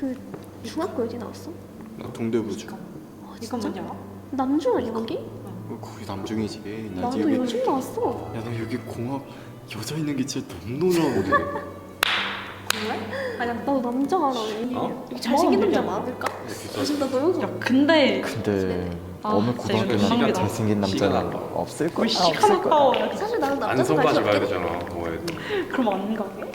그 중학교 어디 나왔어? 나 동대부주. 아, 이건 진짜? 뭐냐? 남중 아니야 거기? 어, 거기 남중이지. 나 나도 여기 요즘 나왔어. 야나 여기 공학 여자 있는 게 진짜 너무 놀라거든. 정말? 아니야 나도 남자 알아. 어? 여기 잘생긴 뭐, 남자? 많을까? 아, 지금 나 너무 야 근데 근데 아, 어느 진짜 이거 고등학교나 민망하다. 잘생긴 남자는 없을 거야. 왜 시카마카오 사실 나는 남자 안성 가지 가야 되잖아 그럼 안 가게?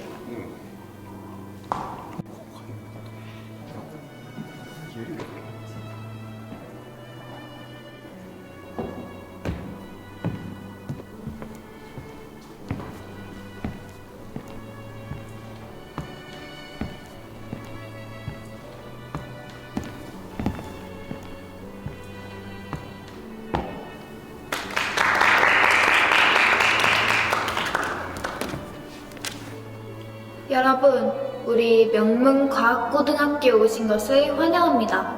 여러분, 우리 명문과학고등학교에 오신 것을 환영합니다.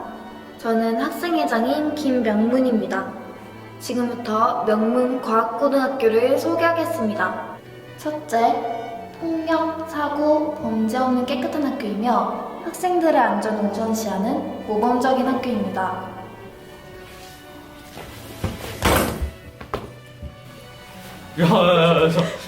저는 학생회장인 김명문입니다. 지금부터 명문과학고등학교를 소개하겠습니다. 첫째, 폭력, 사고, 범죄 없는 깨끗한 학교이며 학생들의 안전을 우선시하는 모범적인 학교입니다. 둘째,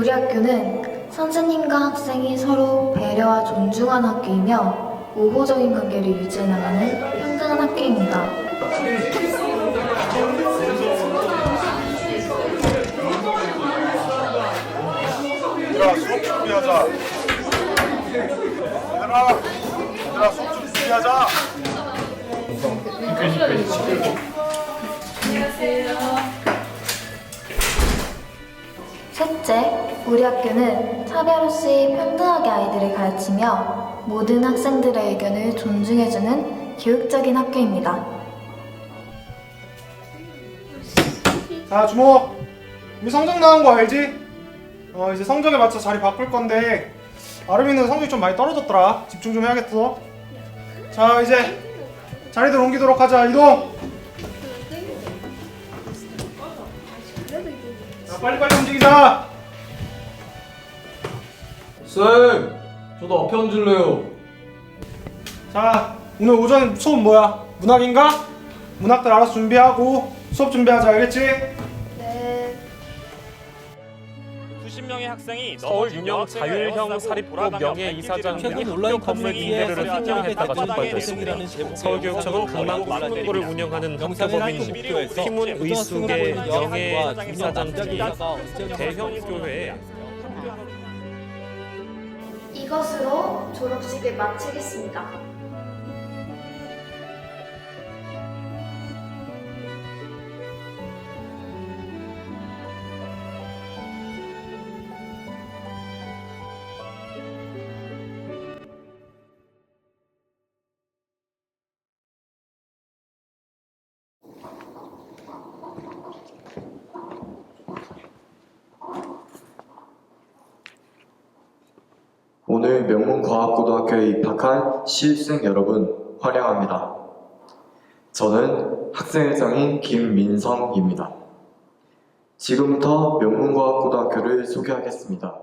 우리 학교는 선생님과 학생이 서로 배려와 존중하는 학교이며 우호적인 관계를 유지해 나가는 평등한 학교입니다. 얘들아 수업 준비하자. 얘들아 얘들아 수업 좀 준비하자 셋째, 우리 학교는 차별 없이 평등하게 아이들을 가르치며 모든 학생들의 의견을 존중해주는 교육적인 학교입니다. 자 주목 우리 성적 나온 거 알지? 어 이제 성적에 맞춰 자리 바꿀 건데 아름이는 성적이 좀 많이 떨어졌더라 집중 좀 해야겠어 자 이제 자리들 옮기도록 하자 이동 자 빨리빨리 움직이자 쌤, 저도 앞에 앉을래요. 자 오늘 오전 수업 뭐야? 문학인가? 문학들 알아서 준비하고 수업 준비하자 알겠지? 수십 명의 학생이 서울 유명 자율형 사립고 명예 이사장 등이 학교 건물 임대료를 횡령했다가 적발됐습니다. 서울교육청은 강남 학문고를 운영하는 학교법인 피문 의숙의 명예 이사장 등이 대형 교회에 이것으로 졸업식을 마치겠습니다. 오늘 명문과학고등학교에 입학한 시입생 여러분 환영합니다. 저는 학생회장인 김민성입니다. 지금부터 명문과학고등학교를 소개하겠습니다.